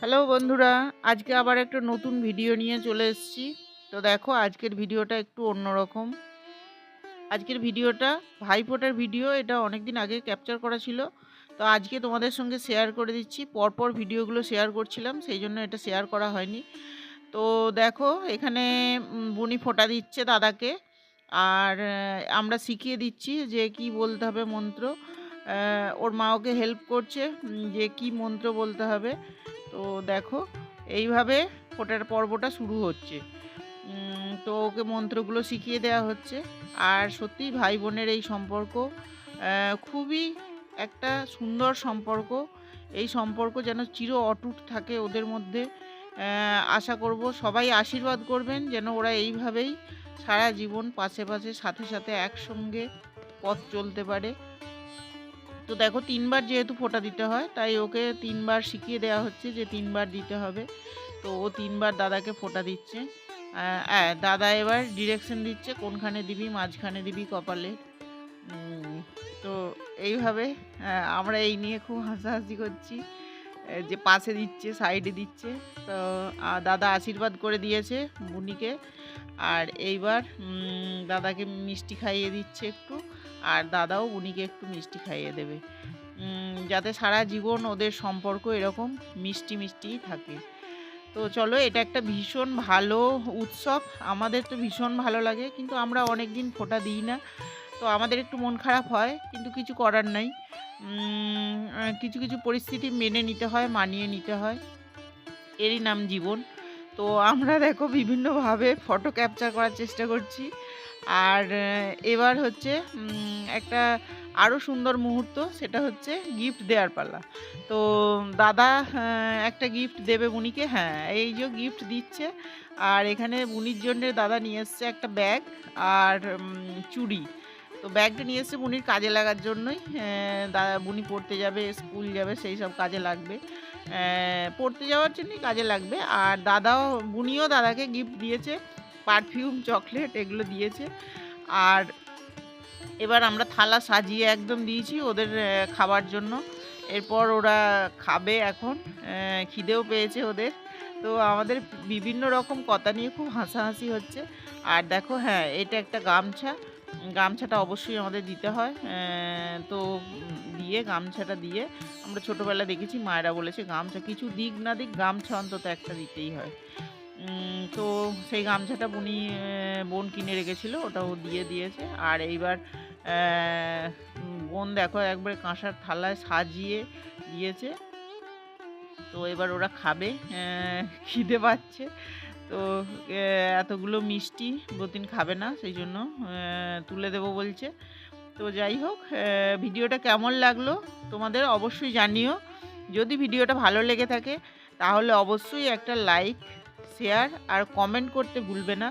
Hello বন্ধুরা, আজকে আবার একটা নতুন ভিডিও নিয়ে চলে এসেছি। তো দেখো, আজকের ভিডিওটা একটু অন্যরকম। আজকের ভিডিওটা ভাইফোঁটার ভিডিও, এটা অনেক দিন আগে ক্যাপচার করা ছিল। তো আজকে তোমাদের সঙ্গে শেয়ার করে দিচ্ছি। পরপর ভিডিওগুলো শেয়ার করছিলাম, সেই জন্য এটা শেয়ার করা হয়নি। তো দেখো, এখানে বুনি ফোঁটা দিচ্ছে দাদাকে। আর আমরা শিখিয়ে দিচ্ছি যে কি বলতে হবে মন্ত্র। ওর মা ওকে হেল্প করছে যে কি মন্ত্র বলতে হবে। তো দেখো, এইভাবে ফোটার পর্বটা শুরু হচ্ছে। তো ওকে মন্ত্রগুলো শিখিয়ে দেওয়া হচ্ছে। আর সত্যি ভাই বোনের এই সম্পর্ক খুবই একটা সুন্দর সম্পর্ক। এই সম্পর্ক যেন চির অটুট থাকে ওদের মধ্যে। আশা করব সবাই আশীর্বাদ করবেন যেন ওরা এইভাবেই সারা জীবন পাশে পাশে, সাথে সাথে একসঙ্গে পথ চলতে পারে। তো দেখো তিনবার যেহেতু ফোঁটা দিতে হয়, তাই ওকে তিনবার শিখিয়ে দেওয়া হচ্ছে যে তিনবার দিতে হবে। তো ও তিনবার দাদাকে ফোঁটা দিচ্ছে। হ্যাঁ দাদা এবার ডিরেকশন দিচ্ছে কোনখানে দিবি, মাঝখানে দিবি, কপালে। তো এইভাবে আমরা এই নিয়ে খুব হাসাহাসি করছি। যে পাশে দিচ্ছে সাইডে দিচ্ছে। তো দাদা আশীর্বাদ করে দিয়েছে বুনিকে আর এইবার দাদাকে মিষ্টি খাইয়ে দিচ্ছে একটু। আর দাদাও বুনিকে একটু মিষ্টি খাইয়ে দেবে। যাতে সারা জীবন ওদের সম্পর্ক এরকম মিষ্টি মিষ্টিই থাকে। তো চলো, এটা একটা ভীষণ ভালো উৎসব। আমাদের তো ভীষণ ভালো লাগে, কিন্তু আমরা অনেক দিন ফোঁটা দিই না। তো আমাদের একটু মন খারাপ হয়, কিন্তু কিছু করার নাই। কিছু কিছু পরিস্থিতি মেনে নিতে হয়, মানিয়ে নিতে হয়। এরই নাম জীবন। তো আমরা দেখো বিভিন্নভাবে ফটো ক্যাপচার করার চেষ্টা করছি। আর এবার হচ্ছে একটা আরও সুন্দর মুহূর্ত, সেটা হচ্ছে গিফট দেওয়ার পাল্লা তো দাদা একটা গিফট দেবে বুনিকে? হ্যাঁ এই যে গিফট দিচ্ছে। আর এখানে বুনির জন্য দাদা নিয়ে এসছে একটা ব্যাগ আর চুড়ি। তো ব্যাগটা নিয়ে এসছে বুনির কাজে লাগার জন্যই। দাদা বুনি পড়তে যাবে, স্কুল যাবে, সেই সব কাজে লাগবে। পড়তে যাওয়ার জন্যই কাজে লাগবে। আর দাদাও বুনিও দাদাকে গিফট দিয়েছে পারফিউম চকলেট এগুলো দিয়েছে। আর এবার আমরা থালা সাজিয়ে একদম দিয়েছি ওদের খাবার জন্য। এরপর ওরা খাবে এখন খিদেও পেয়েছে ওদের। তো আমাদের বিভিন্ন রকম কথা নিয়ে খুব হাসাহাসি হচ্ছে। আর দেখো হ্যাঁ এটা একটা গামছা। গামছাটা অবশ্যই আমাদের দিতে হয়। তো দিয়ে, গামছাটা দিয়ে আমরা ছোটোবেলায় দেখেছি, মায়েরা বলেছে গামছা কিছু দিক না দিক গামছা অন্তত একটা দিতেই হয়। তো সেই গামছাটা বুনি বোন কিনে রেখেছিল, ওটাও দিয়ে দিয়েছে। আর এইবার বোন দেখো একবারে কাঁসার থালায় সাজিয়ে দিয়েছে। তো এবার ওরা খাবে খিদে পাচ্ছে। তো এতগুলো মিষ্টি বতিন খাবে না সেই জন্য তুলে দেবো বলছে। তো যাই হোক ভিডিওটা কেমন লাগল তোমাদের অবশ্যই জানিও। যদি ভিডিওটা ভালো লেগে থাকে, তাহলে অবশ্যই একটা লাইক, শেয়ার আর কমেন্ট করতে ভুলবে না।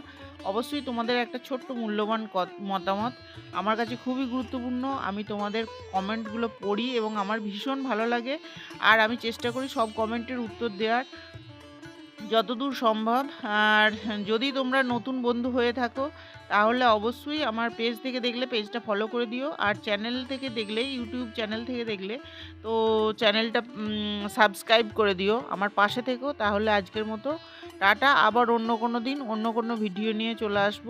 অবশ্যই তোমাদের একটা ছোট্ট মূল্যবান মতামত আমার কাছে খুবই গুরুত্বপূর্ণ। আমি তোমাদের কমেন্টগুলো পড়ি এবং আমার ভীষণ ভালো লাগে। আর আমি চেষ্টা করি সব কমেন্টের উত্তর দেওয়ার। যতদূর সম্ভব। আর যদি তোমরা নতুন বন্ধু হয়ে থাকো, তাহলে অবশ্যই আমার পেজ থেকে দেখলে পেজটা ফলো করে দিও। আর চ্যানেল থেকে দেখলে ইউটিউব চ্যানেল থেকে দেখলে, তো চ্যানেলটা সাবস্ক্রাইব করে দিও আমার পাশে থেকো তাহলে আজকের মতো টাটা। আবার অন্য কোনো দিন অন্য কোনো ভিডিও নিয়ে চলে আসব।